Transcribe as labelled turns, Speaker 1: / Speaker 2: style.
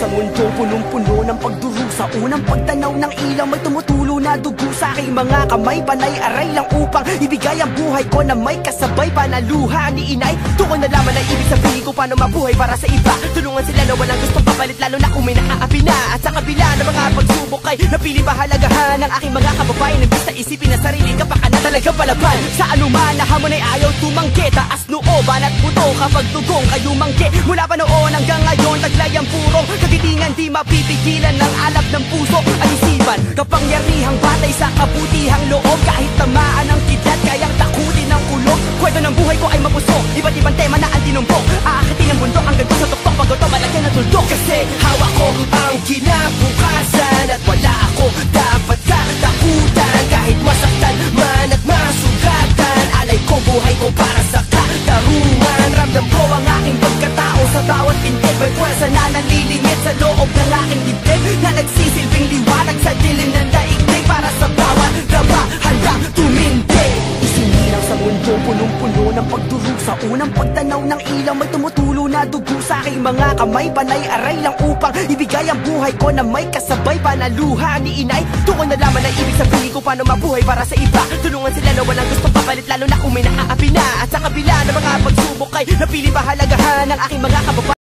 Speaker 1: sa mundong punong-puno ng pagdurusa Unang pagtanaw ng ilaw may tumutulo na dugo. Sa aking mga kamay Panay aray lang upang ibigay ang buhay ko na may kasabay Panaluha ni inay Tuko na laman ang ibig sabihin ko paano mabuhay para sa iba. Tulungan sila na walang gustong papalit lalo na kung may naaapi na At sa kabila ng mga pagsubok ay napili pahalagahan Ang aking mga kababayan? Imbis na isipin na sarili ka pa ka na talagang palaban. Sa anuman na hamon ay ayaw tumanggi Taas nooban at puto kapag tugong kayo manggi. Mula pa hanggang ngayon taglay ang purong Kagitingan di mapipigilan ng alab ng puso Ang isipan, kapangyarihang batay sa kabutihang loob Kahit tamaan ng kidlat, kayang takutin ng ulo. Kwento ng buhay ko ay mapusok Iba't ibang tema na ang tinumbok Aakitin ang bundok hanggang doon sa tuktok Pag ito malagyan ng tuldok. Kasi hawak ko ang kinabukasan At wala ako dapat katakutan Kahit masaktan man at masugatan Alay ko buhay ko para sa bawat pintig May pwersa na nalilingit sa loob ng aking dibdib Na nagsisilbing liwanag sa dilim ng daigdig Para sa bawat gaba handang tumindig Isinilang sa mundo punong-puno ng pagdurusa Unang pagtanaw ng ilaw. May tumutulo na dugo sa aking mga kamay. Panay aray lang upang ibigay ang buhay ko na may kasabay. Panaluha ni inay Tuko na laman ang ibig sabihin ko paano mabuhay para sa iba. Tulungan sila na walang gustong papalit lalo na kung may naaapi na. At sa kabila ng mga pagsubok ay napili pahalagahan ng aking mga kababayan